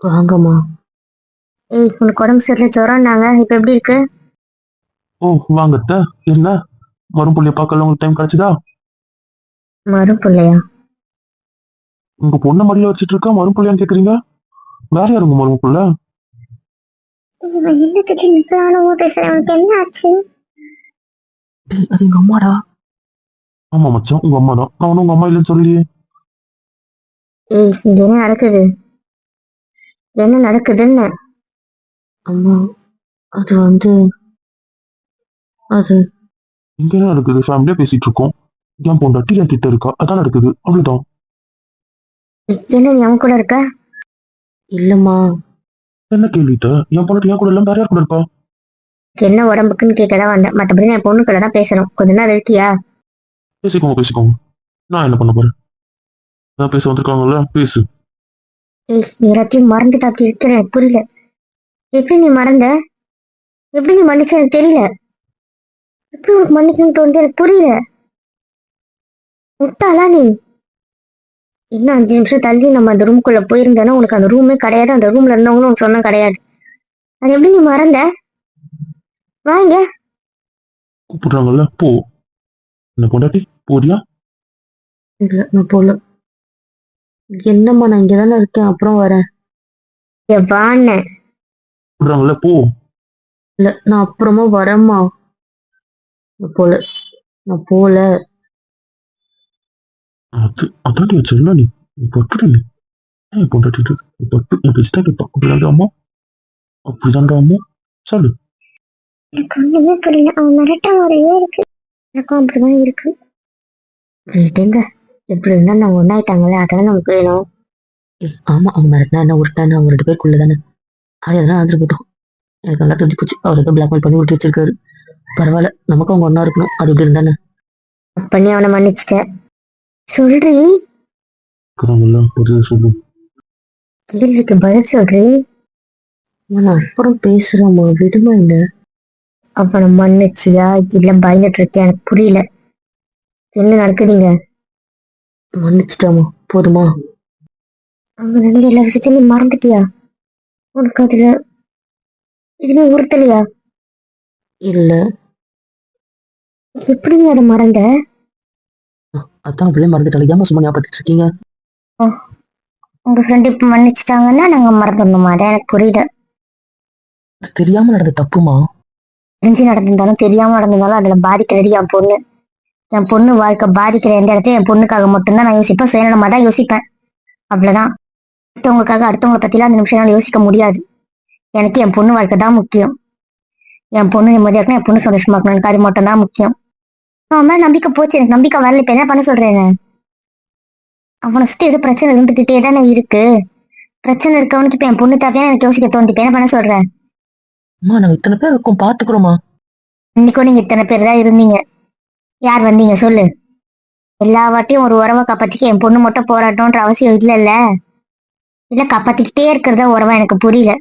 வாங்கம்மா. ஏய் உனக்கு உடம்பு சரியில்லை ஜுரம்னாங்க. இப்போ எப்படி இருக்கு? ஓ வாங்க அத்தை. என்ன? வரும் புள்ளிய பார்க்கல உங்களுக்கு டைம் கிடைச்சதா? மறுப்புள்ளையா உங்க பொண்ணை மடியில வச்சுட்டு இருக்கா? மரும் புள்ளியான்னு கேக்குறீங்க? வேற யார் உங்க மரும் புள்ள? இவன் என்ன திடீர்னு நிக்கலானோ பேசுறேன் உனக்கு என்ன ஆச்சு? அது எங்க அம்மாடா. ஆமா மச்சான். உங்க அம்மா தான் நான் ஒன்னும் உங்க அம்மா இல்லைன்னு சொல்லியே ஏய் இங்க என்ன நடக்குது? என்ன நடக்குதுன்னு. அம்மா அது வந்து அது. இங்க என்ன நடக்குது. ஃபேமிலியா பேசிட்டு இருக்கோம் என் பொண்டாட்டி என் கிட்ட இருக்கா? அதான் நடக்குது. அவ்வளவுதான். என்ன நீ அவன் கூட இருக்க? இல்லம்மா. என்ன கேள்விட்ட? என் பொண்டாட்டி என் கூட எல்லாம் வேற யார் கூட இருக்கா? என்ன உடம்புக்குன்னு கேட்க தான் வந்தேன் மற்றபடி நான் பொண்ணு கூட தான் பேசுறோம் கொஞ்ச நேரம் இருக்கியா? பேசிக்கோங்க பேசிக்கோங்க. நான் என்ன பண்ண போறேன்? நான் பேச வந்திருக்காங்கல்ல பேசு. ஏய் நீ எல்லாத்தையும் மறந்துட்டு அப்படி இருக்கிற எனக்கு புரியல. எப்படி நீ மறந்த? எப்படி நீ மன்னிச்ச எனக்கு தெரியல. எப்படி உனக்கு மன்னிக்கணும்னு தோணுது எனக்கு புரியல. முட்டாளா நீ? இன்னும் அஞ்சு நிமிஷம் தள்ளி நம்ம அந்த ரூம்குள்ள போயிருந்தோன்னா உனக்கு அந்த ரூமே கிடையாது. அந்த ரூம்ல இருந்தவங்களும் உனக்கு சொந்தம் கிடையாது. அது எப்படி நீ மறந்த? வாங்க கூப்பிடுறாங்கல்ல போ. என்ன பொண்டாட்டி போறியா? இல்ல நான் போல. என்னம்மா நான் இங்க தானே இருக்கேன். அப்புறம் வரேன் வான்னு கூப்பிடுறாங்கல்ல போ. இல்ல நான் அப்புறமா வரேம்மா. நான் போல. நான் போல. அது நீ சொல்ல நீ? பட்டு நீ. ஏன் பொண்டாட்டிட்டு பட்டு நீ பேசிட்டா கேட்பான் அப்படிதான்டா அம்மா அப்படிதான்டா அம்மா சொல்லு. எனக்கு ஒண்ணுமே புரியல. அவன் மிரட்ட மாதிரியே இருக்கு. எனக்கும் அப்படிதான் இருக்கு. விடுங்க எப்படி இருந்தா நம்ம ஒன்னாயிட்டாங்களே அதான் நமக்கு வேணும் ஏய், ஆமா அவங்க மிரட்டினா என்ன? உருட்டானா அவங்க ரெண்டு பேருக்குள்ள தானே அது எதனா ஆன்சர் போட்டோம் எனக்கு நல்லா தெரிஞ்சு போச்சு அவர் ஏதோ பிளாக்மெயில் பண்ணி விட்டு வச்சிருக்காரு. பரவாயில்ல நமக்கு அவங்க ஒன்னா இருக்கணும். அது எப்படி இருந்தானே? பண்ணி அவனை மன்னிச்சிட்ட. சொல்றி. கேள்விக்கு பதில் சொல்றி. நான் அப்புறம் பேசுறேம்மா விடுமா இல்ல அவனை மன்னிச்சியா? இல்ல பயந்துட்டு இருக்கியா? எனக்கு புரியல. என்ன நடக்குதுங்க மன்னிச்சிட்டாமா போதுமா? அவங்க நடந்த எல்லா விஷயத்தையும் நீ மறந்துட்டியா? உனக்கு அதுல இதுவே உறுத்தலையா? இல்ல. எப்படி நீ அதை மறந்த? அதான் அவளே மறந்துட்டாலே ஏமா சும்மா ஞாபகத்துட்டு இருக்கீங்க? உங்க ஃப்ரெண்ட் இப்ப மன்னிச்சிட்டாங்கன்னா நாங்க மறந்துடணுமா? அதான் எனக்கு புரியல. தெரியாம நடந்த தப்புமா? தெரிஞ்சு நடந்திருந்தாலும் தெரியாம நடந்திருந்தாலும் அதுல பாதிக்கிறது என் பொண்ணு. என் பொண்ணு வாழ்க்கை பாதிக்கிற எந்த இடத்துல என் பொண்ணுக்காக மட்டும்தான் நான் யோசிப்பேன். சுயநலமா தான் யோசிப்பேன். அவ்வளவுதான். அடுத்தவங்களுக்காக அடுத்தவங்களை பத்திலாம் அந்த நிமிஷம் யோசிக்க முடியாது. எனக்கு என் பொண்ணு வாழ்க்கை தான் முக்கியம். என் பொண்ணு நிம்மதியா இருக்கணும் என் பொண்ணு சந்தோஷமா இருக்கணும். எனக்கு அது மட்டும் தான் முக்கியம். அவன் மேல நம்பிக்கை போச்சு. எனக்கு நம்பிக்கை வரல. இப்ப என்ன பண்ண சொல்றேன் அவனை சுத்தி எது பிரச்சனை இருந்துகிட்டே தானே இருக்கு. பிரச்சனை இருக்கவனுக்கு இப்ப என் பொண்ணு தேவையான எனக்கு யோசிக்க தோணுது. இப்ப என்ன பண்ண சொல்றேன்? அம்மா நாங்க இத்தனை பேர் இருக்கோம். பாத்துக்கிறோமா இன்னைக்கும் நீங்க இத்தனை பேர் தான் இருந்தீங்க. யார் வந்தீங்க? சொல்லு. எல்லா வாட்டியும் ஒரு உறவை காப்பாத்திக்க என் பொண்ணு மட்டும் போராட்டம்ன்ற அவசியம் இல்லைல்ல. இல்ல காப்பாத்திக்கிட்டே இருக்கிறத உறவா எனக்கு புரியல.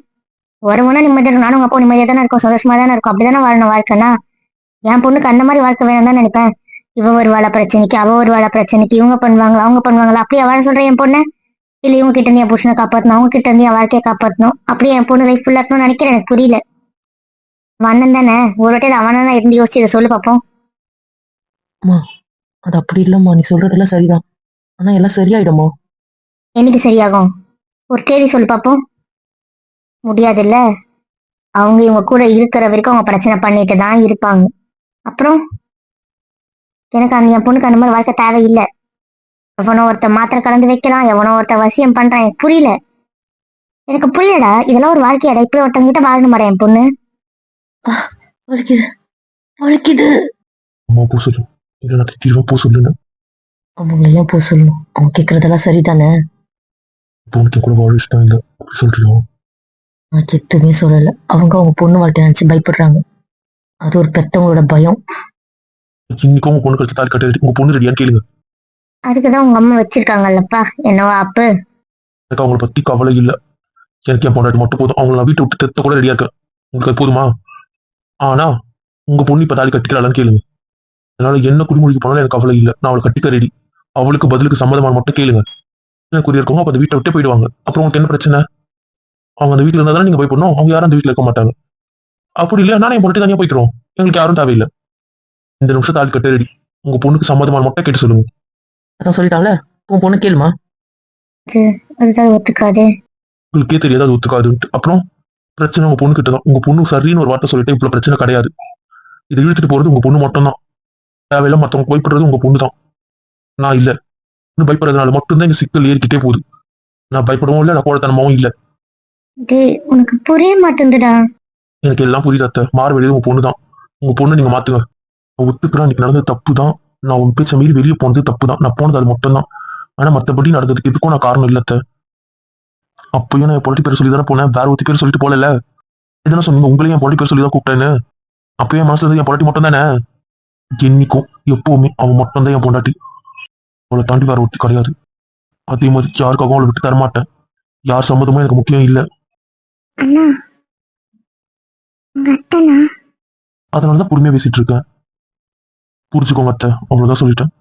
உறவுனா நிம்மதியா இருக்கும் நானும் உங்க அப்பா நிம்மதியா தானே இருக்கும். சந்தோஷமா தானே இருக்கும். அப்படிதானே வாழணும் வாழ்க்கைனா என் பொண்ணுக்கு அந்த மாதிரி வாழ்க்கை வேணும் தான் நினைப்பேன். இவ ஒரு வாழை பிரச்சனைக்கு அவ ஒரு வாழை பிரச்சனைக்கு இவங்க பண்ணுவாங்களா அவங்க பண்ணுவாங்களா? அப்படியே வாழ சொல்றேன் என் பொண்ணு? இல்ல இவங்க கிட்ட இருந்து என் புருஷனை காப்பாற்றணும் அவங்க கிட்ட இருந்து என் வாழ்க்கையை காப்பாற்றணும் அப்படியே என் பொண்ணு லைஃப் ஃபுல்லா இருக்கணும்னு நினைக்கிறேன். எனக்கு புரியல. வண்ணன் தானே? ஒரு வாட்டி அவனா இருந்து யோசிச்சு இதை சொல்லு பார்ப்போம் பாப்போம் அது அப்படி இல்லம்மா. நீ சொல்றதெல்லாம் சரிதான். ஆனா எல்லாம் சரியாயிடுமா? என்னைக்கு சரியாகும்? ஒரு தேதி சொல்லு பாப்போம். முடியாதுல்ல? அவங்க இவங்க கூட இருக்கிற வரைக்கும் அவங்க பிரச்சனை பண்ணிட்டு தான் இருப்பாங்க. அப்புறம்? எனக்கு அந்த என் பொண்ணுக்கு அந்த மாதிரி வாழ்க்கை தேவையில்லை. எவனோ ஒருத்த மாத்திரை கலந்து வைக்கலாம் எவனோ ஒருத்த வசியம் பண்றான். எனக்கு புரியல. எனக்கு புரியலடா. இதெல்லாம் ஒரு வாழ்க்கையாடா. இப்படி ஒருத்தவங்க கிட்ட வாழணுமாடா என் பொண்ணு? அம்மா போ சொல்லு. இல்லை நான் திட்டிடுவா போ சொல்லுன்னு அவங்களை ஏன் போக சொல்லணும் அவங்க கேக்குறதெல்லாம் சரிதானே? இப்போ உனக்கு என் கூட வாழ இஷ்டம் இல்லை. அப்படி சொல்றியா? நான் எதுவுமே சொல்லல. அவங்க அவங்க பொண்ணு வாழ்க்கை நினைச்சு பயப்படுறாங்க. அது ஒரு பெத்தவங்களோட பயம். இன்னைக்கும் உங்க பொண்ணு கழிச்சு தாலி கட்டி உங்க பொண்ணு ரெடியான்னு கேளுங்க. அதுக்குதான் உங்க அம்மா வச்சிருக்காங்கல்லப்பா. என்னவோ அப்பு எனக்கு அவங்கள பத்தி கவலை இல்லை. எனக்கு என் பொண்டாட்டி மட்டும் போதும். அவங்கள வீட்டை விட்டு தெத்த கூட ரெடியா இருக்கேன். உங்களுக்கு அது போதுமா? ஆனா உங்க பொண்ணு இப்ப தாலி கட்டிக்கலாம்னு கேளுங்க. அதனால என்ன குடிமொழிக்கு போனாலும் எனக்கு கவலை இல்லை. நான் அவளை கட்டிக்க ரெடி அவளுக்கு பதிலுக்கு சம்மதமான மட்டும் கேளுங்க. என்ன குறி இருக்கவங்க அப்ப அந்த வீட்டை விட்டு போயிடுவாங்க. அப்புறம் உங்களுக்கு என்ன பிரச்சனை? அவங்க அந்த வீட்டுல இருந்தா தானே நீங்க பயப்படணும் அவங்க யாரும் அந்த வீட்டுல இருக்க மாட்டாங்க. அப்படி இல்லையா நானே என் பொண்ணு தனியா போய்க்கிறோம் எங்களுக்கு யாரும் தேவையில்லை. இந்த நிமிஷம் தாலி கட்ட ரெடி உங்க பொண்ணுக்கு சம்மதமான மட்டும் கேட்டு சொல்லுங்க. அதான் சொல்லிட்டாங்களே உன் பொண்ணு கேளுமா? அதுதான் ஒத்துக்காது. உங்களுக்கே தெரியாது அது ஒத்துக்காதுன்ட்டு. அப்புறம்? பிரச்சனை உங்க பொண்ணு கிட்ட தான் உங்க பொண்ணு சரின்னு ஒரு வார்த்தை சொல்லிட்டு இவ்வளவு பிரச்சனை கிடையாது. இதை இழுத்துட்டு போறது உங்க பொண்ணு மட்டும் தான் தேவையில்ல மத்தவங்க பயப்படுறது உங்க பொண்ணு தான் நான் இல்ல. இன்னும் பயப்படுறதுனால மட்டும்தான் இந்த சிக்கல் ஏறிக்கிட்டே போகுது. நான் பயப்படவும் இல்லை நான் கோழத்தனமாவும் இல்லை. டேய் உனக்கு புரிய மாட்டேங்குதுடா. எனக்கு எல்லாம் புரியுது அத்தை. மாற வேண்டியது உங்க பொண்ணு தான் உங்க பொண்ணு நீங்க மாத்துங்க. நான் ஒத்துக்கிறேன். இன்னைக்கு நடந்தது தப்பு தான் நான் உன் பேச்ச மீறி வெளியே போனது தப்பு தான் நான் போனது அது மட்டும் தான் ஆனா மத்தபடி நடந்ததுக்கு எதுக்கும் நான் காரணம் இல்ல அத்தை. அப்பயும் நான் பொலிட்டி பேர் சொல்லி தானே போனேன். வேற ஒருத்தி பேர் சொல்லிட்டு போகல எதுனா சொன்னீங்க? உங்களையும் என் பொலிட்டி பேர் சொல்லி தான் கூப்பிட்டேன்னு. அப்பயும் என் மனசுல இருந்து என் பொலிட்டி மட்டும் தானே என்னைக்கும் எப்பவுமே அவன் மட்டும் தான் என் பொண்டாட்டி. அவளை தாண்டி வேற ஒருத்தி கிடையாது. அதே மாதிரி யாருக்காகவும் அவளை விட்டு தரமாட்டேன். யார் சம்மதமும் எனக்கு முக்கியம் இல்ல. அண்ணா உங்க அத்தனா? அதனாலதான் பொறுமையா பேசிட்டு இருக்கேன். புரிஞ்சுக்கோங்க அத்தை அவ்வளவுதான் சொல்லிட்டேன்.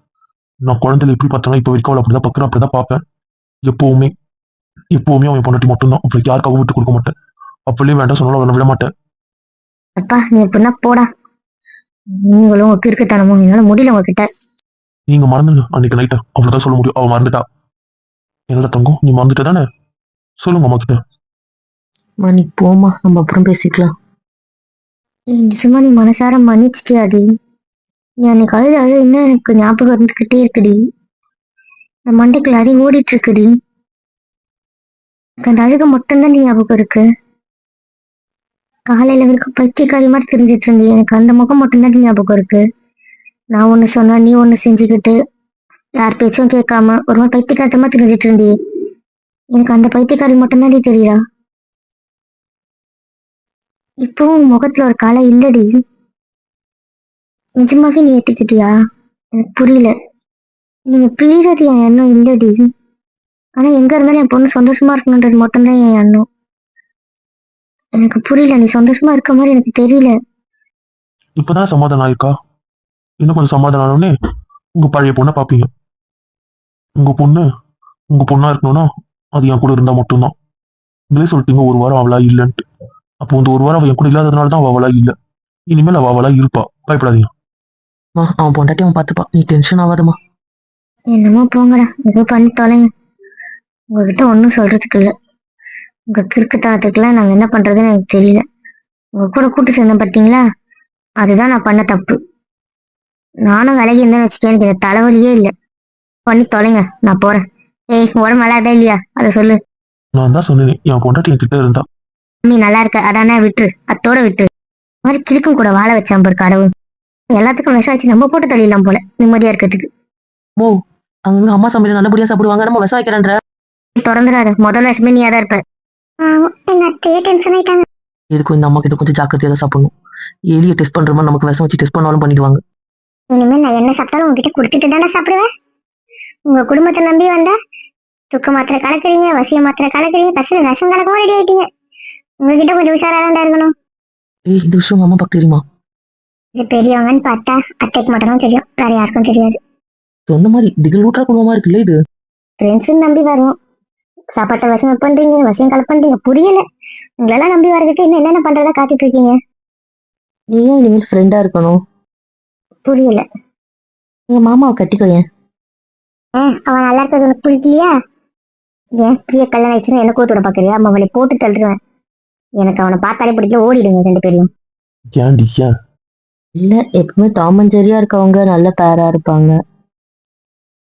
நான் குழந்தைல எப்படி பார்த்தேன்னா இப்ப வரைக்கும் அவளை அப்படிதான் பார்க்கறேன் அப்படிதான் பார்ப்பேன். எப்பவுமே எப்பவுமே அவன் பொண்டாட்டி மட்டும்தான். அவளுக்கு யாருக்காகவும் விட்டு கொடுக்க மாட்டேன். அப்படியே வேண்டாம் சொன்னாலும் அவளை விட மாட்டேன். அப்பா நீ எப்படின்னா போடா. நீங்களும் உங்க கிறுக்குத்தனமும் என்னால முடியல உங்ககிட்ட. நீங்க மறந்துங்க அன்னைக்கு நைட்டு அவ்வளவுதான் சொல்ல முடியும். அவ மறந்துட்டா. என்னடா தங்கம்? நீ மறந்துட்ட தானே? சொல்லுங்க அம்மா கிட்ட. மா நீ போமா நம்ம அப்புறம் பேசிக்கலாம். நிஜமா நீ மனசார மன்னிச்சிட்டியாடி நீ அன்னைக்கு அழுத அழு இன்னும் எனக்கு ஞாபகம் இருந்துகிட்டே இருக்குடி. என் மண்டைக்குள்ள அடி ஓடிட்டு இருக்குடி எனக்கு அந்த அழுக மட்டும்தான் ஞாபகம் இருக்கு. காலையில வரைக்கும் பைத்தியக்காரி மாதிரி தெரிஞ்சிட்டு இருந்தீங்க. எனக்கு அந்த முகம் மட்டும்தான் ஞாபகம் இருக்கு. நான் ஒண்ணு சொன்னா நீ ஒண்ணு செஞ்சுக்கிட்டு யார் பேச்சும் கேட்காம ஒரு மாதிரி பைத்தியக்காரத்தமா தெரிஞ்சிட்டு இருந்தீ. எனக்கு அந்த பைத்தியக்காரி மட்டும்தான் தெரியுறா. இப்பவும் முகத்துல ஒரு காலை இல்லடி. நிஜமாவே நீ ஏத்துக்கிட்டியா? எனக்கு புரியல. நீங்க பிரியறது என் எண்ணம் இல்லடி. ஆனா எங்க இருந்தாலும் என் பொண்ணு சந்தோஷமா இருக்கணுன்றது மட்டும்தான் என் எண்ணம். எனக்கு புரியல நீ சந்தோஷமா இருக்க மாதிரி எனக்கு தெரியல. இப்பதான் சமாதானம் ஆயிருக்கா? இன்னும் கொஞ்சம் சமாதானம் ஆனோடனே உங்க பழைய பொண்ணை பாப்பீங்க. உங்க பொண்ணு உங்க பொண்ணா இருக்கணும்னா அது என் கூட இருந்தா மட்டும்தான். நீங்களே சொல்லிட்டீங்க ஒரு வாரம் அவளா இல்லைன்ட்டு. அப்போ இந்த ஒரு வாரம் என் கூட இல்லாததுனால தான் அவ அவளா இல்ல. இனிமேல் அவ அவளா இருப்பா. பயப்படாதீங்க. மா அவன் பொண்டாட்டி அவன் பார்த்துப்பா நீ டென்ஷன் ஆகாதம்மா. என்னமோ போங்கடா. ஏதோ பண்ணி தொலைங்க உங்ககிட்ட ஒன்றும் சொல்றதுக்கு இல்லை. உங்க கிறுக்குத்தனத்துக்குலாம் நாங்க என்ன பண்றதுன்னு எனக்கு தெரியல. உங்க கூட கூட்டு சேர்ந்தேன் பார்த்தீங்களா அதுதான் நான் பண்ண தப்பு. நானும் விலகி இருந்தேன்னு வச்சுக்கேன் எனக்கு இந்த தலைவலியே இல்லை. பண்ணி தொலைங்க நான் போறேன். ஏய் உடம்பு நல்லா இருக்கா இல்லையா? அதை சொல்லு. நான் தான் சொன்னேன் என் பொண்டாட்டி என் கிட்ட இருந்தா. நீ நல்லா இருக்க அதானே விட்டுரு. அத்தோட விட்டுரு. இந்த மாதிரி கிறுக்கும் கூட வாழ வச்சான் பாரு கடவுள். எல்லாத்துக்கும் விஷம் வச்சு நம்ம போட்டு தள்ளிடலாம் போல நிம்மதியா இருக்கிறதுக்கு. ஓ அவங்க அம்மா சமையல் நல்லபடியா சாப்பிடுவாங்க நம்ம விஷம் வைக்கிறேன்ற. திறந்துடாத முதல் விஷமே நீ தான் இருப்ப. எங்க அத்தையே டென்ஷன் ஆயிட்டாங்க. எதுக்கும் இந்த அம்மா கிட்ட கொஞ்சம் ஜாக்கிரதையா தான் சாப்பிடணும். எலியை டெஸ்ட் பண்ற மாதிரி நமக்கு விஷம் வச்சு டெஸ்ட் பண்ணாலும் பண்ணிடுவாங்க. இனிமேல் நான் என்ன சாப்பிட்டாலும் உங்ககிட்ட கொடுத்துட்டு தானே சாப்பிடுவேன். உங்க குடும்பத்தை நம்பி வந்தா துக்க மாத்திரை கலக்குறீங்க வசிய மாத்திரை கலக்குறீங்க கடைசியில் விஷம் கலக்கவும் ரெடி ஆயிட்டீங்க. உங்ககிட்ட கொஞ்சம் உஷாரா தான் இருக்கணும். ஏய் இந்த விஷயம் அம்மா பார்க்க தெரியுமா? இது பெரியவங்கன்னு பார்த்தா அத்தைக்கு மட்டும் தான் தெரியும். வேற யாருக்கும் தெரியாது. சொன்ன மாதிரி திகில் ஊட்டா குடும்பமா இருக்குல்ல இது? ஃப்ரெண்ட்ஸ் நம்பி வரோம் சாப்பாட்டை வசம் பண்றீங்க வசியம் கலப் பண்றீங்க புரியல. உங்களெல்லாம் நம்பி வர்றதுக்கு இன்னும் என்னென்ன பண்றதா காத்துட்டு இருக்கீங்க நீ ஏன் இனிமேல் ஃப்ரெண்டா இருக்கணும். புரியல. என் மாமாவை கட்டிக்கோ ஏன்? ஆ, அவன் நல்லா இருக்கிறது உனக்கு பிடிக்கலையா? ஏன் பிரிய கல்யாணம் ஆயிடுச்சுன்னா என்ன கூத்துட பாக்குறியா? அவளை போட்டு தள்ளுருவேன். எனக்கு அவனை பார்த்தாலே பிடிக்கல ஓடிடுங்க ரெண்டு ஏன்? இல்ல எப்பவுமே டாம் அண்ட் ஜெரியா இருக்கவங்க நல்ல பேரா இருப்பாங்க.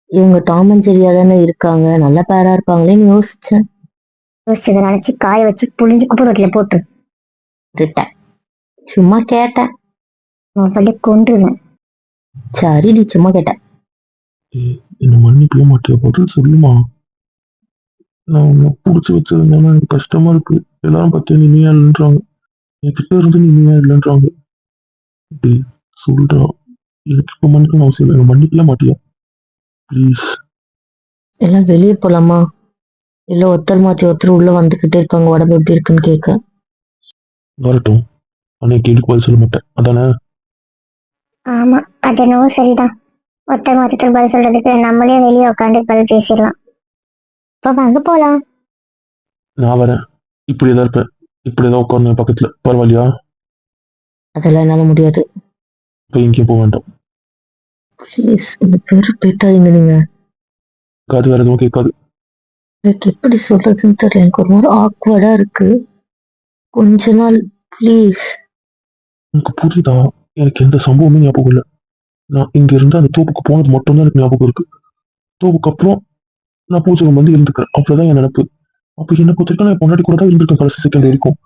இவங்க டாம் அண்ட் ஜெரியா தானே இருக்காங்க. நல்ல பேரா இருப்பாங்களேன்னு யோசிச்சேன் யோசிச்சதை நினைச்சு காய வச்சு புளிஞ்சு குப்பை தொட்டில போட்டு. விட்டுட்டேன் சும்மா கேட்டேன். அவளை கொண்டுருவேன் சரி நீ சும்மா கேட்டேன் என்னை மன்னிக்கவே மாட்டியா பதில் சொல்லுமா. நான் உன்னை பிடிச்சி வச்சிருந்தேன்னா எனக்கு கஷ்டமா இருக்கு. எல்லாரும் பார்த்து நீ நீயா இல்லைன்றாங்க. என்கிட்ட இருந்து நீ நீயா இல்லைன்றாங்க. டேய் சொல்றா. எனக்கு இப்போ மன்னிக்கணும் அவசியம் இல்லை. மன்னிக்கவே மாட்டியா? எல்லாம் வெளியே போலாமா? இல்ல ஒருத்தர் மாத்தி ஒருத்தர் உள்ள வந்துகிட்டே இருக்காங்க உடம்பு எப்படி இருக்குன்னு கேட்க வரட்டும். அன்னைக்கு கேள்விக்கு பதில் சொல்ல மாட்டேன். அதானே? ஆமா அது என்னவோ சரிதான். ஒருத்தர் மொத்தத்தில் பதில் சொல்றதுக்கு நம்மளே வெளியே உட்காந்து பதில் பேசிடலாம். இப்போ வாங்க போலாம். நான் வரேன். இப்படியே தான் இருப்பேன். இப்படியே தான் உட்காரணும் பக்கத்துல. பரவாயில்லையா? அதெல்லாம் என்னால முடியாது. இப்போ எங்கேயும் போக வேண்டாம். ப்ளீஸ் இந்த பேரு பேத்தாதீங்க நீங்க. காது வேற எதுவும் கேட்காது. எனக்கு எப்படி சொல்றதுன்னு தெரியல. எனக்கு ஒரு மாதிரி ஆக்வர்டா இருக்கு. கொஞ்ச நாள் ப்ளீஸ் எனக்கு புரியுதா? எனக்கு எந்த சம்பவமே ஞாபகம் இல்லை. நான் இங்க இருந்து அந்த தோப்புக்கு போனது மட்டும்தான் எனக்கு ஞாபகம் இருக்கு. தோப்புக்கு அப்புறம் நான் பூஜகம் வந்து இருந்துக்கிறேன். அவ்வளவுதான் என் நினப்பு. அப்போ என்ன பொறுத்திருக்கா? நான் என் பொண்டாட்டி கூட தான் இருந்திருக்கேன் கடைசி செகண்ட் வரைக்கும்.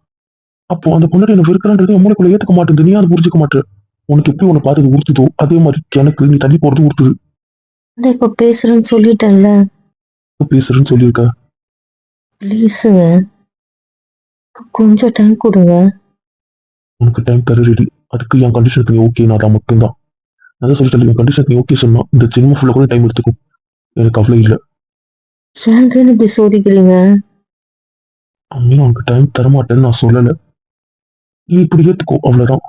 அப்போ அந்த பொண்டாட்டி என்ன வெறுக்கிறான்றது மூளைக்குள்ள ஏத்துக்க மாட்டேங்குது. நீ அதை புரிஞ்சுக்க மாட்டேன் உனக்கு எப்படி உன்னை பார்த்தது உறுத்துதோ? அதே மாதிரி எனக்கு நீ தள்ளி போறது உறுத்துது. அதான் இப்ப பேசுறேன்னு சொல்லிட்டேன்ல. இப்ப பேசுறேன்னு சொல்லியிருக்க. ப்ளீஸுங்க கொஞ்சம் டைம் கொடுங்க. உனக்கு டைம் தர ரெடி அதுக்கு என் கண்டிஷனுக்கு நீ ஓகே நான் தான் மட்டும்தான். நான் தான் சொல்லிட்டேன் என் கண்டிஷனுக்கு நீ ஓகே சொன்னா இந்த சினிமா ஃபுல்லாக கூட டைம் எடுத்துக்கும் எனக்கு அவ்வளோ இல்லை. ஏங்கன்னு இப்படி சோதிக்கிறீங்க? அம்மையும் உனக்கு டைம் தர மாட்டேன்னு நான் சொல்லலை. நீ இப்படி ஏத்துக்கோ அவ்வளவுதான்.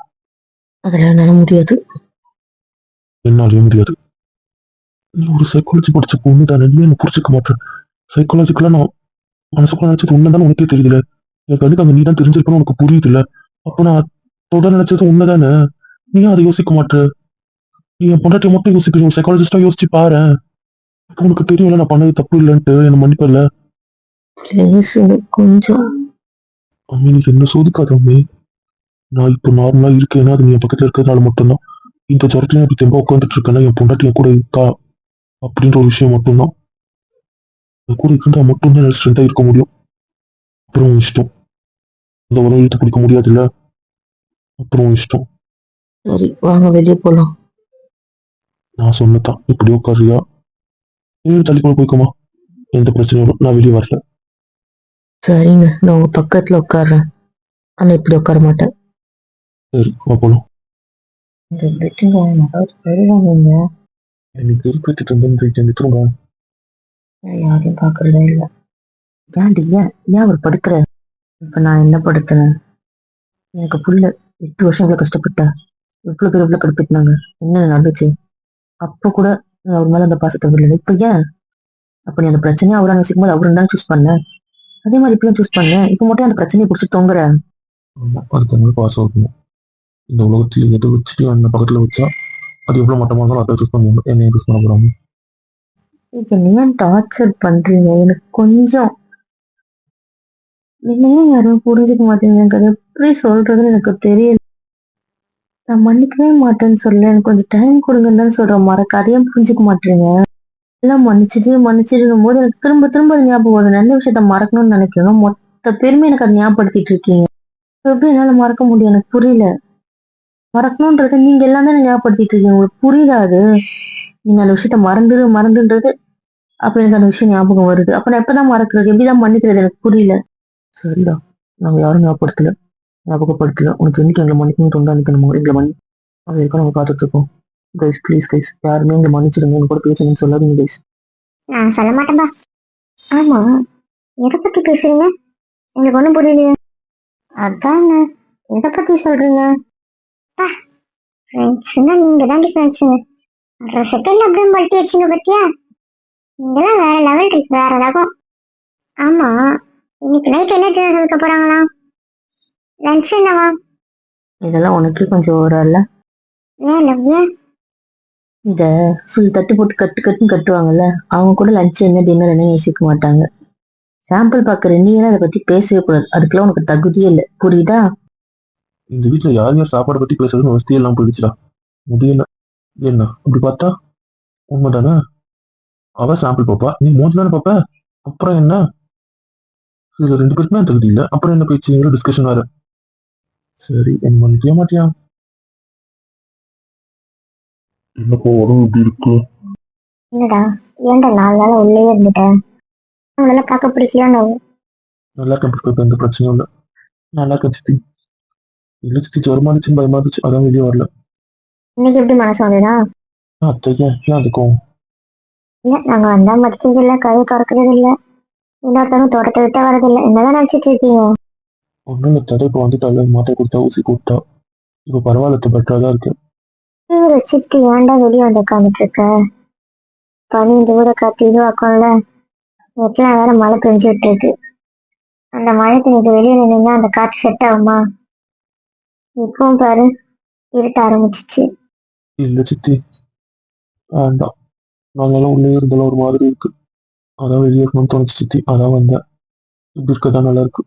அதெல்லாம் என்னால முடியாது. என்னாலேயும் முடியாது. நீ ஒரு சைக்காலஜி படிச்ச பொண்ணு தானே. நீ என்ன புரிஞ்சுக்க மாட்டேன் சைக்காலஜிக்கலா நான் மனசுக்குள்ள நினைச்சது உண்மைதானே உனக்கே தெரியுதுல. எனக்கு வந்து அங்க நீ தான் தெரிஞ்சிருக்கணும் உனக்கு புரியுதுல்ல அப்ப நான் தொடர் நினைச்சது உண்மைதானே? நீ அதை யோசிக்க மாட்டே. நீ என் பொண்டாட்டியை மட்டும் யோசிக்கிறீங்க சைக்காலஜிஸ்டா யோசிச்சு பாரு. உனக்கு தெரியும்ல நான் பண்ணது தப்பு இல்லைன்ட்டு. என்ன மன்னிப்பல கொஞ்சம். அம்மி நீ என்ன சோதிக்காத அம்மி? நான் இப்போ நார்மலா இருக்கேன்னா அது நீ என் பக்கத்துல இருக்கிறதுனால மட்டும்தான். இந்த ஜரத்துல இப்படி தெம்பா உட்காந்துட்டு இருக்கேன்னா என் பொண்டாட்டி என் கூட இருக்கா? அப்படின்ற ஒரு விஷயம் மட்டும்தான். என் கூட இருந்தா மட்டும்தான் என்னால் ஸ்ட்ரென்த்தா இருக்க முடியும். அப்புறம் இஷ்டம். இந்த உலகம் இழுத்து பிடிக்க முடியாதுல்ல? அப்புறம் இஷ்டம். சரி வாங்க வெளியே போலாம். நான் சொன்னதான் இப்படி உட்காருறியா? ஏழு தள்ளி கூட போய்க்கோமா. எந்த பிரச்சனையும். நான் வெளியே வரல. சரிங்க நான் உங்க பக்கத்துல உட்கார்றேன். ஆனா இப்படி உட்கார மாட்டேன். சரி வா போலாம். இந்த விட்டுங்க யாராவது வருவாங்க எனக்கு இருப்பேற்றிட்டு இருந்தேன் திரும்ப நான் யாரையும் பாக்குறதே இல்ல. ஏன்டி ஏன் ஏன் அவர் படுத்துற இப்ப நான் என்ன படுத்துனேன் எனக்கு புள்ள எட்டு வருஷம் இவ்வளவு கஷ்டப்பட்டேன் இவ்வளவு பேர் இவ்வளவு கடுப்பிட்டாங்க என்ன நடந்துச்சு? அப்ப கூட நீ அவர் மேல அந்த பாசத்தை விடல. இப்ப ஏன்? அப்ப நீ அந்த பிரச்சனையை அவரை யோசிக்கும் போது அவரு தான் சூஸ் பண்ண? அதே மாதிரி இப்பயும் சூஸ் பண்ண. இப்ப மட்டும் அந்த பிரச்சனையை பிடிச்சி தொங்குற. ஆமா அதுக்கு இந்த உலகத்தில் எதை வச்சுட்டு அந்த பக்கத்துல வச்சா அது எவ்வளவு மட்டமா இருந்தாலும் அதை யூஸ் பண்ணுவாங்க என்ன யூஸ் பண்ண போறாங்க. நீங்க ஏன் டார்ச்சர் பண்றீங்க? எனக்கு கொஞ்சம் என்ன ஏன் யாரும் புரிஞ்சுக்க மாட்டேங்க எனக்கு அது எப்படி சொல்றதுன்னு எனக்கு தெரியல. நான் மன்னிக்கவே மாட்டேன்னு சொல்லல. எனக்கு கொஞ்சம் டைம் கொடுங்கன்னு தான் சொல்றேன். மறக்க அதையும் புரிஞ்சுக்க மாட்டீங்க. எல்லாம் மன்னிச்சுட்டு மன்னிச்சிருக்கும் போது எனக்கு திரும்ப திரும்ப அது ஞாபகம் வருது. நல்ல விஷயத்த மறக்கணும்னு நினைக்கணும் மொத்த பேருமே எனக்கு அதை ஞாபகப்படுத்திட்டு இருக்கீங்க. எப்படி என்னால மறக்க முடியும்? எனக்கு புரியல. மறக்கணுன்றத நீங்க எல்லாம் தானே ஞாபகப்படுத்திட்டு இருக்கீங்க உங்களுக்கு புரியுதா அது? நீங்க அந்த விஷயத்த மறந்துடு மறந்துன்றது அப்ப எனக்கு அந்த விஷயம் ஞாபகம் வருது. அப்ப நான் எப்பதான் மறக்கிறது? எப்படிதான் மன்னிக்கிறது? எனக்கு புரியல. சரிடா. நாங்க யாரும் ஞாபகப்படுத்தல. ஞாபகப்படுத்தல. உனக்கு என்னைக்கு எங்களை மன்னிக்கணும் தோணுதோ அன்னைக்கு நம்ம எங்களை மன்னி அது வரைக்கும் நம்ம பார்த்துட்டு இருக்கோம் கைஸ் ப்ளீஸ் கைஸ் யாருமே எங்களை மன்னிச்சிடுங்க எங்க கூட பேசுங்கன்னு சொல்லாதீங்க கைஸ் நான் சொல்ல மாட்டேன்பா. ஆமா. எதை பத்தி பேசுறீங்க? எனக்கு ஒண்ணும் புரியலையே. அதாங்க எதை பத்தி சொல்றீங்க? ஃப்ரெண்ட்ஸ்னா நீங்க தாண்டி ஃப்ரெண்ட்ஸுங்க ஒரு செகண்ட் அப்படியே மல்டி அடிச்சுங்க பத்தியா? நீங்களாம் வேற லெவல் இருக்கு வேற ரகம் ஆமா இன்னைக்கு நைட் என்ன டின்னர் சமைக்க போறாங்களா லஞ்ச் என்னவா? இதெல்லாம் உனக்கே கொஞ்சம் ஓரல்ல ஏன் லவ் இத ஃபுல் தட்டு போட்டு கட்டு கட்டுன்னு கட்டுவாங்கல்ல அவங்க கூட லஞ்ச் என்ன டின்னர் என்ன யோசிக்க மாட்டாங்க. சாம்பிள் பாக்குற நீ எல்லாம் அதை பத்தி பேசவே கூடாது. அதுக்கெல்லாம் உனக்கு தகுதியே இல்லை. புரியுதா? இந்த வீட்டுல யார் யார் சாப்பாடை பத்தி பேசுறதுன்னு வசதி எல்லாம் போயிடுச்சுடா. முடியல. என்ன அப்படி பார்த்தா உண்மைதானே? அவ சாம்பிள் பாப்பா. நீ மூணு தானே பாப்ப? அப்புறம் என்ன? இதுல ரெண்டு பேருக்குமே தகுதி இல்ல. அப்புறம் என்ன பேச்சு டிஸ்கஷன் வேற. சரி என் மன்னிக்கவே மாட்டியா? என்னப்போ உடம்பு இப்படி இருக்கு? என்னடா ஏன்டா நாலு நாள் உள்ளே இருந்துட்டேன் உங்களால பார்க்க பிடிக்கலையோ நல்லா இருக்கேன் எந்த பிரச்சனையும் இல்ல. நல்லா இருக்கேன் இல்ல சித்தி ஜுரமா இருந்துச்சுன்னு பயமா இருந்துச்சு அதான் வெளியே வரல. இன்னைக்கு எப்படி மனசு வந்ததா ஆ, அத்தை ஏன் அதுக்கும்? இல்ல நாங்க வந்தா மதிக்கிறது இல்ல கதவு திறக்கிறது இல்ல. இன்னொருத்தவங்க தோட்டத்தை விட்டு வரதில்ல என்னதான் நினைச்சிட்டு இருக்கீங்க? ஒன்றும் இல்லை தடை இப்போ வந்துட்டால மாத்திரை கொடுத்தா ஊசி கொடுத்தா. இப்போ பரவாயில்ல தான் இருக்கு. இவர் வச்சுட்டு ஏன்டா வெளியே வந்து உட்காந்துட்டு இருக்க? பனி இந்த ஊரை காத்து இதுவாக்கும்ல. நெட்லாம் வேற மழை பெஞ்சுட்டு இருக்கு. அந்த மழை தண்ணிக்கு வெளியே நின்னா அந்த காற்று செட் ஆகுமா? இப்பவும் பாரு இருட்ட ஆரம்பிச்சிச்சு. இல்ல சித்தி வேண்டாம். நாங்கெல்லாம் உள்ளே இருந்தாலும் ஒரு மாதிரி இருக்கு. அதான் வெளியே இருக்கணும்னு தோணுச்சு சித்தி. அதான் வந்தேன். இப்படி இருக்கதான் நல்லா இருக்கு.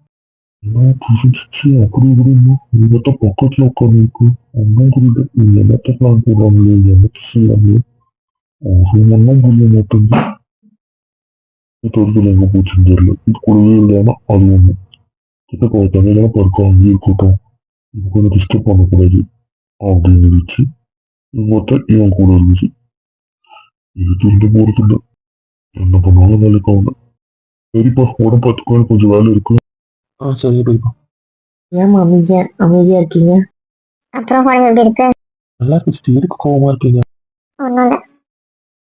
சிச்சி அப்படி இப்படின்னு இவத்த பக்கத்துல உட்காந்து இருக்கு ஒன்றும் புரியல. நீங்க என்னத்த பிளான் போடுறாங்களோ என்னத்த செய்யறாங்களோ ஒரு மண்ணும் புரிய மாட்டேங்குது. தொடர்பில் எங்க போச்சுன்னு தெரியல. இது கூடவே இல்லைன்னா அது ஒண்ணு. கிட்ட தண்ணியெல்லாம் பறக்க அங்கேயே இருக்கட்டும். கொஞ்சம் டிஸ்டர்ப் பண்ணக்கூடாது அப்படின்னு இருந்துச்சு இவத்த இவன் கூட இருந்துச்சு இது திரும்ப போறது இல்லை என்ன பண்ணாலும் வேலைக்கு ஆகல சரிப்பா உடம்பு பார்த்துக்கோ கொஞ்சம் வேலை இருக்கு ஆ சரி போய்ப்பா ஏன் அமைதியா அமைதியா இருக்கீங்க அப்புறம் உடம்பு எப்படி இருக்கு நல்லா இருக்கு சித்தி எதுக்கு கோவமா இருக்கீங்க ஒன்றும் இல்லை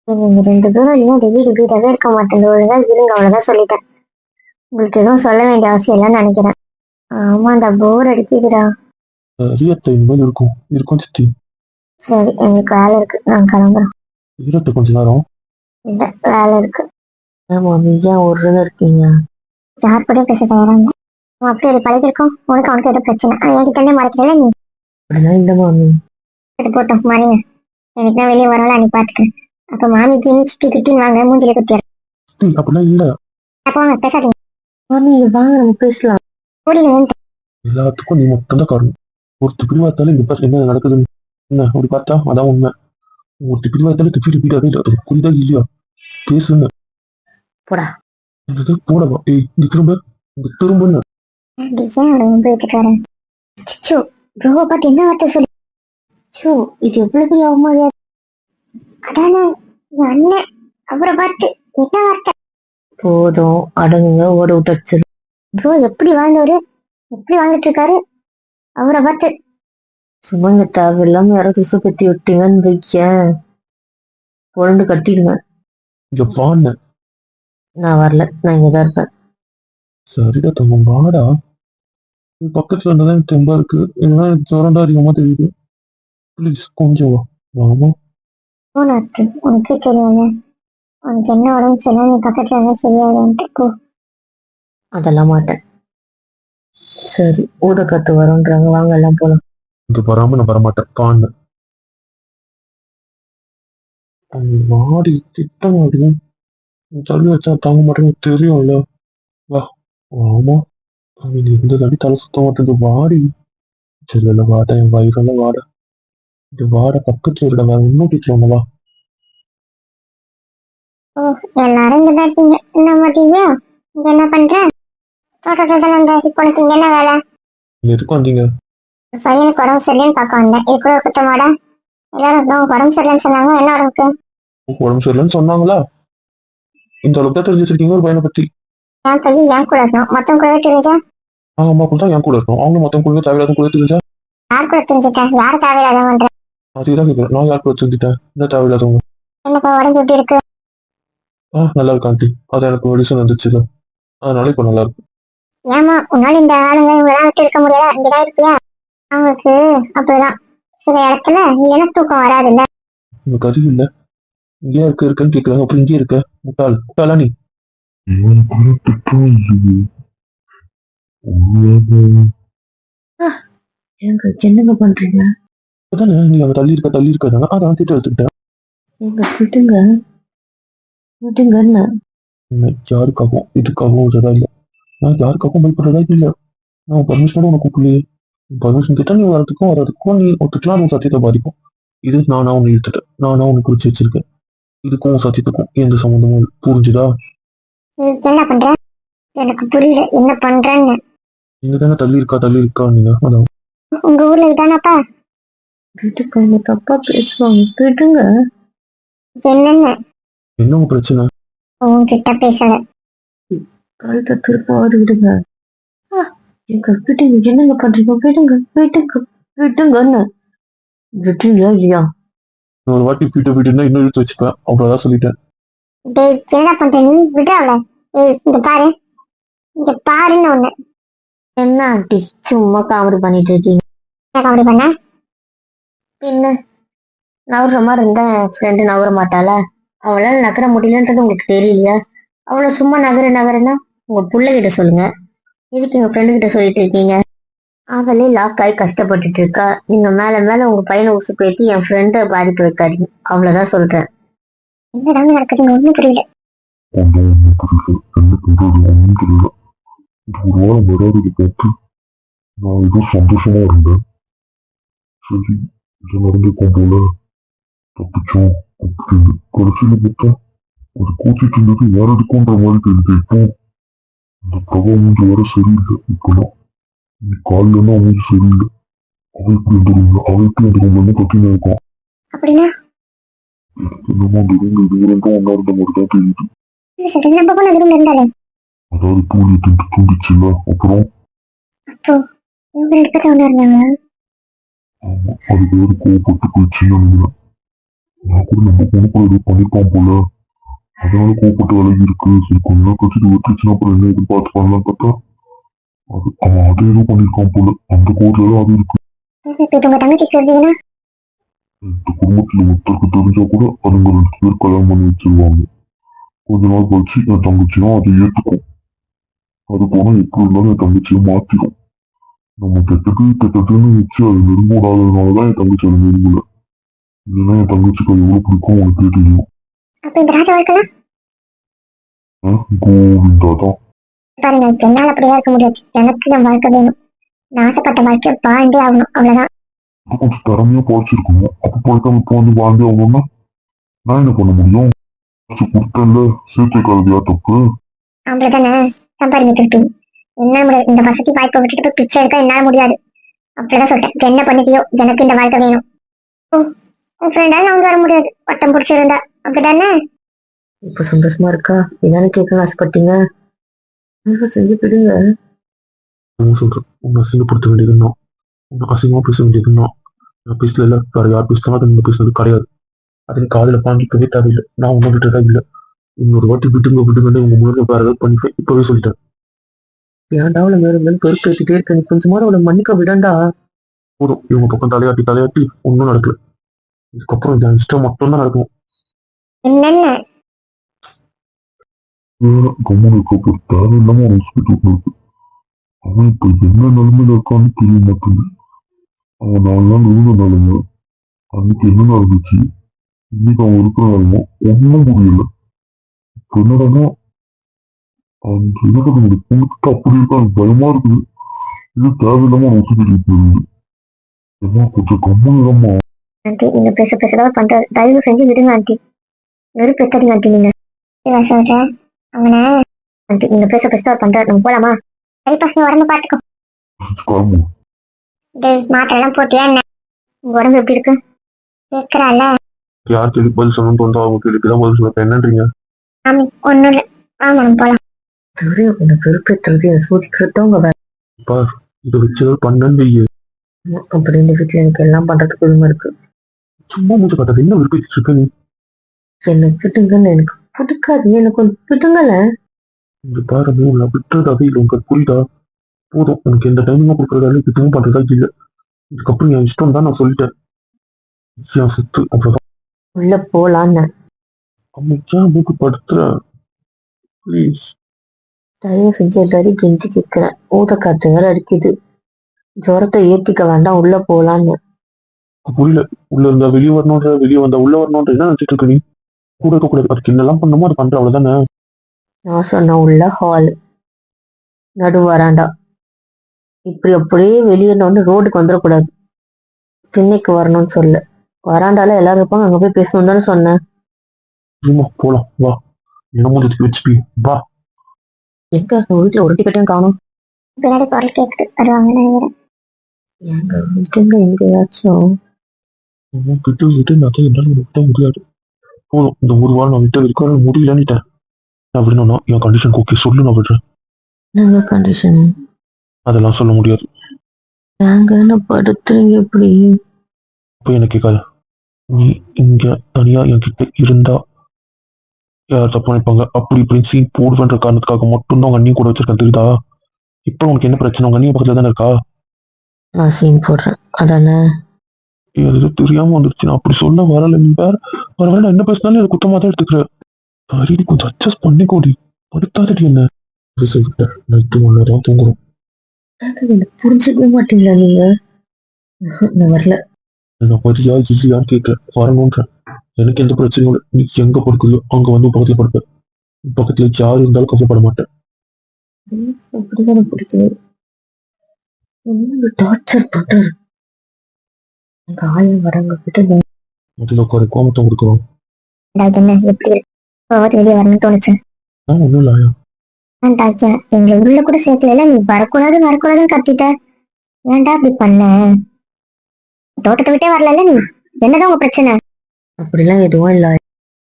நீங்க ரெண்டு பேரும் இன்னும் ரிவி ரிப்பீட்டாகவே இருக்க மாட்டேன் ஒழுங்கா இருங்க அவ்வளோதான் சொல்லிட்டேன் உங்களுக்கு எதுவும் சொல்ல வேண்டிய அவசியம் இல்லைன்னு நினைக்கிறேன் ஆமாண்டா போர் அடிக்குதுடா ரியத்தை இனிமேல் இருக்கும் இருக்கும் சித்தி சரி எங்களுக்கு வேலை இருக்கு. நான் கிளம்புறேன். ஈரத்தை கொஞ்ச நேரம். இல்லை வேலை இருக்கு. ஏன் அமைதியா ஒரு இருக்கீங்க? யார் கூட பேச தயாராங்க உன் அப்படி ஒரு பழகிருக்கும் உனக்கு அவனுக்கு ஏதோ பிரச்சனை. ஆனா என்கிட்ட இருந்தே மறைக்கிறல நீ? அப்படிலாம் இல்ல மாமி. இது போட்டோம் மறைங்க. எனக்கு நான் வெளியே வரல அன்னைக்கு பாத்துக்கிறேன் அப்ப மாமிக்கு இன்னி சித்தி கிட்டின்னு வாங்க மூஞ்சில குத்திடுறேன். சித்தி அப்படிலாம் இல்ல. அப்போ வாங்க பேசாதீங்க. மாமி வாங்க நம்ம பேசலாம். ஓடிங்க எல்லாத்துக்கும் நீ மட்டும் தான் காரணம். ஒருத்தர் பிரிவாத்தாலும் இங்க பாரு என்ன நடக்குதுன்னு என்ன அப்படி பார்த்தா அதான் உண்மை. ஒருத்தர் பிரிவாத்தாலும் திருப்பி ரிப்பீட்டாவே இல்லை அது புரியுதா இல்லையா? பேசுங்க. போடா. என்னது? போடவா? ஏய் இங்க திரும்ப. இங்க திரும்பன்னு. ப்ரோவை பார்த்து என்ன வார்த்தை சொல்லி ஷோ இது எவ்வளவு பெரிய அவமரியாதை. அதானே என் அண்ணன் அவரை பார்த்து என்ன வார்த்தை? போதும் அடங்குங்க ஓட விட்டாச்சு ப்ரோ எப்படி வாழ்ந்தவரு? எப்படி வாழ்ந்துட்டு இருக்காரு? அவரை பார்த்து சும்மா இங்க தேவையில்லாம யாராவது திசை பத்தி விட்டீங்கன்னு வைக்கேன் பொழந்து கட்டிடுங்க. இங்க வாண்ண நான் வரல. நான் இங்கதான் இருப்பேன். சரிடா தங்கம் வாடா. நீ பக்கத்துல இருந்தாதான் எனக்கு தெம்பா இருக்கு. இல்லைன்னா எனக்கு தான் அதிகமா தெரியுது. ப்ளீஸ் கொஞ்சம் வா. வாமா. போனாத்து உனக்கே தெரியும்ல. உனக்கு என்ன உடம்பு சரியில்லை நீ பக்கத்துல இருந்தா சரியாயிடும்ட்டு போ. அதெல்லாம் மாட்டேன். சரி ஊதக்கத்து வரோன்றாங்க. வாங்க எல்லாம் போலாம். இங்க வராம நான் வரமாட்டேன். பாண்ண வாடி திட்டம் மாடி தள்ளி வச்சா தாங்க மாட்டேன்னு தெரியும்ல. வா ஆமா அவன் இருந்த தள்ளி தலை சுத்த மாட்டேங்குது வாடி சரி இல்ல வாடா என் வயிறெல்லாம் வாட. இந்த வாட பக்கத்துல இருட வேற இன்னும் வீட்டுல ஒண்ணு வா. ஓ எல்லாரும் இங்கதான் இருக்கீங்க. என்ன மாட்டீங்க? இங்க என்ன பண்ற? தோட்டத்துல தானே இருந்தா இப்போ உனக்கு இங்க என்ன வேலை? எதுக்கு வந்தீங்க பையனுக்கு உடம்பு சரியில்லைன்னு பார்க்க வந்தேன். இது கூட குத்தமாடா? எல்லாரும் உடம்பு சரியில்லைன்னு சொன்னாங்க. என்ன உடம்புக்கு? உடம்பு சரியில்லைன்னு சொன்னாங்களா? இந்த அளவுக்கு தான் தெரிஞ்சு வச்சிருக்கீங்க ஒரு பையனை பத்தி. என் பையன் என் கூட இருக்கணும். மொத்தம் கூட தெரிஞ்சா? அவங்க அம்மா கூட தான் என் கூட இருக்கணும். அவங்க மொத்தம் கூட தேவையில்லாத கூட தெரிஞ்சா? யார் கூட தெரிஞ்சுட்டா யார் தேவையில்லாதவன்ற அதுதான் கேட்கிறேன் நான் யார் கூட தெரிஞ்சுட்டேன்? இந்த தேவையில்லாதவங்க? என்னப்பா உடம்பு எப்படி இருக்கு? ஆ நல்லா இருக்கு ஆண்டி. அது எனக்கு மெடிசன் வந்துச்சு அதனால இப்போ நல்லா இருக்கு ஏமா உன்னால இந்த ஆளுங்க இவங்கெல்லாம் விட்டு இருக்க முடியாதா இங்கதான் இருப்பியா? அவங்களுக்கு அப்படிதான். சில இடத்துல இல்லைன்னா தூக்கம் வராதுல்ல? உங்க கறி இல்ல. இங்கே இருக்க இருக்கன்னு கேட்குறாங்க அப்புறம் இங்கே இருக்க. முட்டாள். முட்டாளா நீ? திட்டம் என்னங்க பண்றீங்க? அதானே நீ அங்க தள்ளி இருக்க தள்ளி அதான் திட்டம் எடுத்துக்கிட்டேன். என்ன யாருக்காகவும் இதுக்காகவும் இல்லை. நான் யாருக்காகவும் பயப்படுறதா இல்லை? நான் பர்மிஷனோட உனக்கு கூப்பிடலையே. பர்மிஷன் கேட்டா நீ வரதுக்கும் வர்றதுக்கும் நீ ஒத்துக்கலாம் உன் சத்தியத்தை பாதிக்கும். இது நானா உன்னை இழுத்துட்டேன் நானா உன்னை குறிச்சு வச்சிருக்கேன். இதுக்கும் உன் சத்தியத்துக்கும் எந்த சம்மந்தமும். புரிஞ்சுதா? என்ன பண்ற? எனக்கு புரியல. என்ன பண்றேன்னு. நீங்க தானே தள்ளி இருக்கா தள்ளி இருக்கா நீங்க? அதான். உங்க ஊர்ல இதானப்பா? வீட்டுக்கு அவங்க தப்பா பேசுவாங்க. விடுங்க. என்னன்னு? என்ன உங்க பிரச்சனை? உன்கிட்ட பேசல. கழுத்தை திருப்பாவது விடுங்க. ஆ, எங்க விடுங்க என்னங்க பண்றீங்க? விடுங்க விடுங்க விடுங்கன்னு. விடுறீங்களா இல்லையா? ஒரு வாட்டி பீட்டு பீட்டுன்னா இன்னும் இழுத்து வச்சுப்பேன். அவ்வளவுதான் சொல்லிட்டேன். டேய் என்னடா பண்ற நீ? விடுறாவல ஏய் இங்க பாரு. இங்க பாருன்னு ஒண்ணு. என்ன ஆண்டி சும்மா காமெடி பண்ணிட்டு இருக்கீங்க? என்ன காமெடி பண்ண? பின்ன நவுற மாதிரி இருந்தா ஃப்ரெண்டு நவுற மாட்டாளா? அவளால நகர முடியலன்றது உங்களுக்கு தெரியலையா? அவளை சும்மா நகர நகரன்னா? உங்க பிள்ளைகிட்ட சொல்லுங்க. எதுக்கு எங்க ஃப்ரெண்டு கிட்ட சொல்லிட்டு இருக்கீங்க? அவளே லாக் ஆகி கஷ்டப்பட்டுட்டு இருக்கா. நீங்க மேல மேல உங்க பையனை உசுக்கு பேத்தி என் ஃப்ரெண்டை பாதிக்க வைக்காதீங்க. அவ்வளவுதான் சொல்றேன். என்னதான் நடக்குதுன்னு ஒண்ணும் புரியல. என்ன ஒன்றும் தெரியல ஒரு வாரம் பார்த்து நான் ஏதோ சந்தோஷமா இருந்தேன். சரி இது நடந்திருக்கும் போல தப்பிச்சோம் அப்படின்னு கடைசியில பார்த்தா அது கூச்சிட்டு இருந்தது வேற எதுக்குன்ற மாதிரி தெரியுது இப்போ. இந்த பிரபா மூஞ்சி வேற சரியில்லை இப்பெல்லாம் நீ காலில் எல்லாம் மூஞ்சி சரியில்லை இப்படி இந்த ரூம்ல இப்படி இந்த ரூம்ல கத்தினா இருக்கான். என்னமோ அந்த ரூம்ல இது ரெண்டும் ஒன்னா இருந்த மாதிரி தான் தெரியுது. அதாவது தூங்கி திண்டு தூங்கிச்சுல அப்புறம்? ஆமா, அது வேறு கோவப்பட்டு போயிடுச்சுன்னு நினைக்கிறேன். நான் கூட நம்ம பொண்ணு கூட பண்ணிருப்பான் போல. அதனால கோவப்பட்டு விலகி இருக்கு சரி கொஞ்ச நாள் கழிச்சு இது வெட்டுச்சுன்னா அப்புறம் என்ன இது பார்த்து பண்ணலாம் பார்த்தா அது அவன் அதை ஏதோ பண்ணிருக்கான் போல. அந்த கோர்ட்ல அது இருக்கு. இந்த குடும்பத்துல ஒருத்தருக்கு தெரிஞ்சா கூட அதுங்க ரெண்டு பேர் கல்யாணம் பண்ணி வச்சிருவாங்க. கொஞ்ச நாள் கழிச்சு என் தங்கச்சியும் அதை ஏத்துக்கும். அது போனா எப்படி இருந்தாலும் என் தங்கச்சியை மாத்திடும் நம்ம கெட்டது கெட்டதுன்னு வச்சு அது நெருங்க விடாததுனாலதான் என் தங்கச்சி அதை நெருங்கல. இல்லைன்னா என் தங்கச்சிக்கு அது எவ்வளவு பிடிக்கும் உனக்கு தெரியும். அப்ப இந்த ராஜா தான் பாருங்க என்னால அப்படியே இருக்க முடியாது. எனக்கு என் வாழ்க்கை வேணும். நான் ஆசைப்பட்ட வாழ்க்கை வாழ்ந்தே ஆகணும். அவ்வளவுதான். கொஞ்சம் திறமையா படிச்சிருக்கணும். அப்ப படிக்காம இப்போ வந்து வாழ்ந்தே ஆகணும்னா நான் என்ன பண்ண முடியும்? கொடுத்தேன்ல சேர்த்து வைக்காததையா தப்பு அவ்வளவுதானே? சம்பாதிங்க திருப்பி. என்ன முடியாது இந்த வசதி வாய்ப்பை விட்டுட்டு போய் பிச்சை எடுக்க என்னால முடியாது. அப்படிதான் சொல்லிட்டேன். என்ன பண்ணிட்டியோ எனக்கு இந்த வாழ்க்கை வேணும். ஓ உன் ஃப்ரெண்டால நான் வந்து வர முடியாது. பட்டம் பிடிச்சிருந்தா அப்படிதானே? இப்ப சந்தோஷமா இருக்கா? இதானே கேட்கணும் ஆசைப்பட்டீங்க? செஞ்சு விடுங்க என்ன சொல்றேன். உன்னை அசிங்கப்படுத்த வேண்டியது நான். உன்னை அசிங்கமா பேச வேண்டியது நான். பேசல இல்ல. வேற யார் பேசினாலும் அது நீங்க பேசுனது கிடையாது. அது நீ காதுல வாங்கிக்கவே தேவையில்லை. நான் உன்னை விட்டுறதா இல்லை. இன்னொரு வாட்டி விட்டுங்க விட்டுங்கன்னு உங்க முன்னாடி வேற ஏதாவது பண்ணிப்பேன் இப்பவே சொல்லிட்டேன். ஏன்டா அவளை மேலும் மேலும் பொறுப்பேற்றிட்டே இருக்க? நீ கொஞ்சமாவது அவளை மன்னிக்க விடண்டா? போதும். இவங்க பக்கம் தலையாட்டி தலையாட்டி ஒன்றும் நடக்கல. இதுக்கப்புறம் இந்த இஷ்டம் மட்டும் தான் நடக்கும். என்னென்ன? வேற கம்மன் இருக்க தேவையில்லாம ஒரு ஹாஸ்பிட்டல் இருக்கு அவன் இப்ப என்ன நிலைமையில இருக்கான்னு தெரிய மாட்டேங்குது. அவன் நாலு நாள் இருந்த நிலைமை அன்னைக்கு என்ன நடந்துச்சு? இன்னைக்கு அவன் இருக்கிற நிலைமை ஒன்றும் புரியல. இப்ப என்னடான்னா அந்த என்னோட பொண்ணுக்கு அப்படி இருக்கா. எனக்கு பயமா இருக்குது. இது தேவையில்லாம ஒரு ஹாஸ்பிட்டல் போயிருது ஏமா கொஞ்சம் கம்மன் இல்லம்மா ஆண்டி நீங்க பேச பேசதான் பண்ற. தயவு செஞ்சு விடுங்க ஆண்டி. வெறுப்பு எத்தாதீங்க ஆண்டி நீங்க சொல்றேன் அவனை ஆண்டி நீங்க பேச பேசதான் பண்ற நம்ம போலாமா? சரி பசங்க உடம்பு பாத்துக்கோ. டேய் மாத்திரை எல்லாம் போட்டியா என்ன? உங்க உடம்பு எப்படி இருக்கு? கேக்குறால. யார் கேள்வி பதில் சொல்லணும்னு தோணுதோ அவங்க கேள்விக்கு தான் பதில் சொல்ல என்னன்றீங்க? ஆமி ஒண்ணும் இல்ல. வாங்க நம்ம போலாம். தவிர உன்னை வெறுப்பேற்றுறது என்னை சூதிக்கிறது உங்க வேலை பார் இதை வச்சு ஏதாவது பண்ணன்னு வையே. இந்த வீட்டுல எனக்கு எல்லாம் பண்றதுக்கு உரிமை இருக்கு. சும்மா மூச்சு காட்டாது என்ன விருப்பம் இருக்க நீ? என்னை விட்டுங்கன்னு எனக்கு பிடிக்காது. எனக்கு கொஞ்சம் விட்டுங்களேன் இந்த பாரு நீ உன்னை விட்டுறதாவே இல்லை. உங்களுக்கு புரியுதா? போதும். உனக்கு எந்த டைமிங்கும் கொடுக்குறதால இதுவும் பண்றதா இல்லை. இதுக்கப்புறம் என் இஷ்டம் தான் நான் சொல்லிட்டேன். என் சொத்து அவ்வளவுதான். உள்ள போலான்னு. அம்மைக்கா மூக்கு படுத்துற. ப்ளீஸ் தயவு செஞ்சு எல்லாரையும் கெஞ்சி கேட்கிறேன் ஊத காத்து வேற அடிக்குது. ஜுரத்தை ஏத்திக்க வேண்டாம் உள்ள போலான்னு. புரியல. உள்ள இருந்தா வெளியே வரணுன்ற வெளியே வந்தா உள்ள வரணுன்ற என்ன நினைச்சிட்டு இருக்க நீ? கூட இருக்க கூடாது. அதுக்கு என்னெல்லாம் பண்ணணுமோ அது பண்ற அவ்வளவுதானே? நான் சொன்ன உள்ள ஹால் நடு வராண்டா. இப்படி அப்படியே வெளியேறணும்னு ரோடுக்கு வந்துடக்கூடாது. திண்ணைக்கு வரணும்னு சொல்ல வராண்டால எல்லாரும் இருப்பாங்க. அங்க போய் பேசணும் தானே சொன்னேன். போலாம். வா. என்ன முடிஞ்சதுக்கு வச்சுப்பி வா. எங்க? வீட்டுல ஒரு டிக்கெட்டையும் காணும்? பின்னாடி குரல் கேக்குது. வருவாங்கன்னு நினைக்கிறேன். எங்க வீட்டுங்க எங்கேயாச்சும்? கிட்ட விட்டு நான் என்னால விட்ட முடியாது. போதும். இந்த ஒரு வாரம் நான் விட்ட வரைக்கும் என்னால முடியலன்னுட்டேன் நான் விடணும்னா என் கண்டிஷன் ஓகே சொல்லு நான் விடுறேன். கண்டிஷனு அதெல்லாம் சொல்ல முடியாது. என்ன படுத்துறீங்க இப்படி? அப்போ எனக்கு கேட்காத நீ இங்க தனியா என்கிட்ட இருந்தா யார் தப்பு நினைப்பாங்க? அப்படி இப்படின்னு சீன் போடுவேன்ற காரணத்துக்காக மட்டும்தான் உங்க அண்ணியும் கூட வச்சிருக்கேன் தெரியுதா? இப்போ உனக்கு என்ன பிரச்சனை? உங்க அண்ணியும் பக்கத்துல தானே இருக்கா? நான் சீன் போடுறேன். அதானே? தெரியாம வந்துருச்சு. நான் அப்படி சொல்ல வரல நீ வேற வர வேண்டாம் என்ன பேசினாலும் அது குத்தமா தான் எடுத்துக்கிற சரி கொஞ்சம் அட்ஜஸ்ட் பண்ணிக்கோடி. படுத்தாதடி என்ன. பேசுகிட்ட நைட்டு ஒன்று தான் தூங்குறோம். புரிஞ்சுக்கவே மாட்டீங்களா நீங்க? நான் வரல. நான் வரியா இல்லையான்னு கேட்கல வரணுன்றேன் எனக்கு எந்த பிரச்சனையும் இல்லை. நீ எங்க படுக்குறியோ அங்க வந்து பக்கத்துல படுப்பேன். பக்கத்துல யார் இருந்தாலும் கவலைப்பட மாட்டேன். அப்படிதான் பிடிக்குது டார்ச்சர் போட்டாரு. எங்க ஆயம் வரவங்க கிட்ட நான் முதல்ல உட்கார கோமத்தம் கொடுக்குறோம் டாக்டர் என்ன? எப்படி? இருக்கு போவது வெளியே வரணும்னு தோணுச்சு. நான் ஒன்றும் இல்லை ஆயா. ஆ, டாக்டர் எங்களை உள்ள கூட சேர்க்கல நீ வரக்கூடாது வரக்கூடாதுன்னு கத்திட்ட. ஏன்டா அப்படி பண்ண? தோட்டத்தை விட்டே வரல நீ? என்னதான் உங்க பிரச்சனை? அப்படிலாம் எதுவும் இல்ல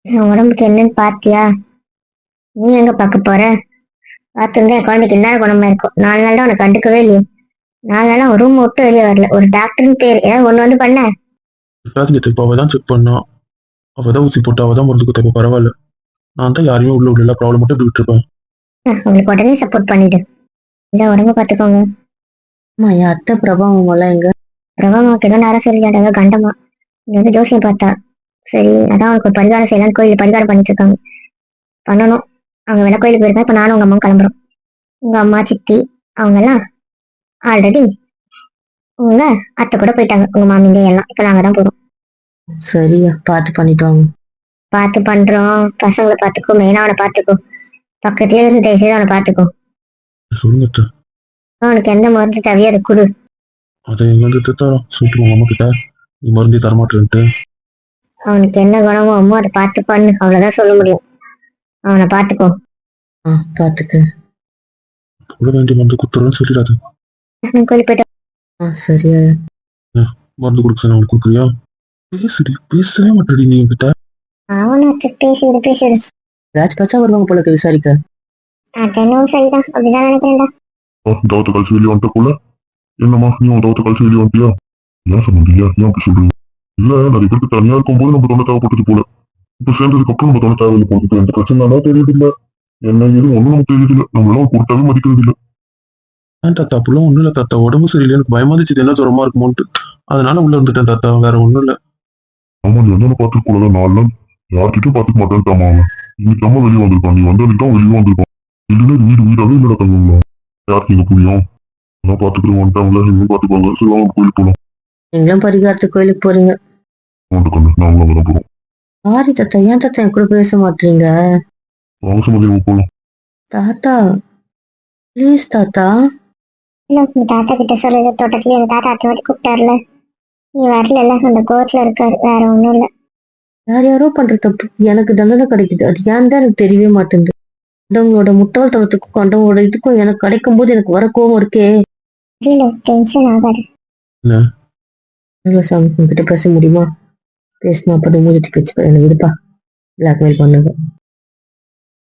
என் உடம்புக்கு என்னன்னு பார்த்தியா நீ எங்க பார்க்க போற? பார்த்துருந்தா என் குழந்தைக்கு என்ன குணமா இருக்கும் நாலு நாள் தான் உனக்கு கண்டுக்கவே இல்லையே. நாலு நாளா ஒரு ரூம் விட்டு வெளியே வரல. ஒரு டாக்டர்னு பேர். ஏதாவது ஒண்ணு வந்து பண்ண. பேக்கிங்க இப்போ அவள் தான் செக் பண்ணா. அவள் தான் ஊசி போட்டா அவள் தான் மருந்து கொடுத்தப்ப பரவாயில்ல. நான் தான் யாரையும் உள்ள உள்ள ப்ராப்ளம் மட்டும் இப்படி விட்டுருப்பேன் அஹ், அவங்களுக்கு உடனே சப்போர்ட் பண்ணிடு. இல்ல உடம்பு பார்த்துக்கோங்க. அம்மா என் அத்தை எல்லாம் எங்க? பிரபாமாவுக்கு ஏதோ நேரம் ஏதோ கண்டமா இங்க வந்து ஜோசியம் பார்த்தா. சரி அதான் அவனுக்கு ஒரு பரிகாரம் செய்யலாம்னு கோயில் பரிகாரம் பண்ணிட்டு இருக்காங்க. பண்ணணும். அவங்க வேலை கோயிலுக்கு போயிருக்கா இப்ப நானும் உங்க அம்மாவும் கிளம்புறோம். உங்க அம்மா சித்தி அவங்க எல்லாம் ஆல்ரெடி உங்க அத்தை கூட போயிட்டாங்க. உங்க மாமிங்க எல்லாம் இப்ப நாங்க தான் போறோம். சரியா பார்த்து பண்ணிட்டு வாங்க. பார்த்து பண்றோம். பசங்களை பார்த்துக்கோ மெயினா அவனை பார்த்துக்கோ. பக்கத்துலயே இருந்து தயவு செய்து அவனை பார்த்துக்கோ. சொல்லுங்க. அவனுக்கு எந்த மருந்து தேவையோ அதை கொடு. அதை எங்கிட்ட தான் சொல்லிட்டு உங்க அம்மா கிட்ட நீ மருந்தே தரமாட்டேன்ட்டு. அவனுக்கு என்ன குணமோ அம்மோ அதை பார்த்து பண்ணு. அவ்வளவுதான் சொல்ல முடியும். அவனை பார்த்துக்கோ. ஆ பார்த்துக்க சொல்ல வேண்டிய மருந்து கொடுத்துறேன்னு சொல்லிடாது. நான் கோயிலுக்கு போயிட்டு ஆ சரியா. மருந்து கொடுக்க அவனுக்கு கொடுக்குறியா? பேசுடி பேசவே மாட்டேடி நீ என்கிட்ட. அவனை பேசிடு பேசிடு பேட்சா வருவாங்க போல இருக்கு விசாரிக்க. அதெல்லாம் சரிதான் அப்படிதான் நினைக்கிறேன்டா. தவத்தை கழிச்சு வெளியே வந்துட்ட போல? என்னம்மா நீ உன் தவத்தை கழிச்சு வெளியே வந்துட்டியா? ஏன் சம்பந்தியா ஏன் அப்படி சொல்றீங்க இல்ல நிறைய பேருக்கு தனியா இருக்கும்போது நம்ம தொண்டை தேவைப்பட்டது போல. இப்ப சேர்ந்ததுக்கு அப்புறம் நம்ம தொண்டை தேவையில்லை போகுது இப்ப எந்த பிரச்சனை தெரியுது இல்ல என்ன ஏது ஒண்ணும் நமக்கு தெரியுது இல்ல நம்மளால பொருட்டாவே மதிக்கிறது இல்ல ஏன் தாத்தா அப்படிலாம் ஒண்ணும் இல்ல தாத்தா. உடம்பு சரியில்லை. எனக்கு பயமா இருந்துச்சு என்ன ஜுரமா இருக்குமோன்ட்டு. அதனால உள்ள வந்துட்டேன் தாத்தா. வேற ஒண்ணும் இல்ல. ஆமா நீ என்ன பார்த்துக்க கூடாது நாலு நாள் யார்கிட்டயும் பார்த்துக்க மாட்டேன்ட்டாமா அவன் இன்னைக்கு அம்மா வெளியே வந்திருக்கான் நீ வந்ததுக்கு தான் வெளியே வந்திருக்கான் இல்லைன்னா வீடு வீடாவே இல்லடா தங்குங்களா யாருக்கு இங்க புரியும்? நான் பாத்துக்கிறேன் வந்துட்டாங்களா இன்னும் பாத்துக்கோங்க சரி வாங்க கோயிலுக்கு போலாம். நீங்களும் பரிகாரத்துக்கு கோயிலுக்கு போறீங்க. வந்து கண்ணு நாங்களும் அங்கே தான் போறோம். சாரி தாத்தா ஏன் தாத்தா என் கூட பேச மாட்டீங்க? வாங்க சம்பந்தி நம்ம போலாம். தாத்தா ப்ளீஸ் தாத்தா. இல்ல உங்க தாத்தா கிட்ட சொல்லுது தோட்டத்துல எங்க தாத்தா அத்தை வாட்டி கூப்பிட்டாருல. நீ வரல அந்த கோர்ட்ல இருக்காரு. வேற ஒண்ணும் இல்ல. யார் யாரோ பண்ற தப்பு? எனக்கு தண்டனை கிடைக்குது. அது ஏன் தான் எனக்கு தெரியவே மாட்டேங்குது? கொண்டவங்களோட முட்டாள்தனத்துக்கும் கொண்டவங்களோட இதுக்கும் எனக்கு கிடைக்கும் போது எனக்கு வர கோவம் இருக்கே. இல்ல டென்ஷன் ஆகாது. சாமி உங்ககிட்ட பேச முடியுமா? பேசினா அப்படி மூஞ்சி வச்சு என்ன விடுப்பா. பிளாக்மெயில் பண்ணுங்க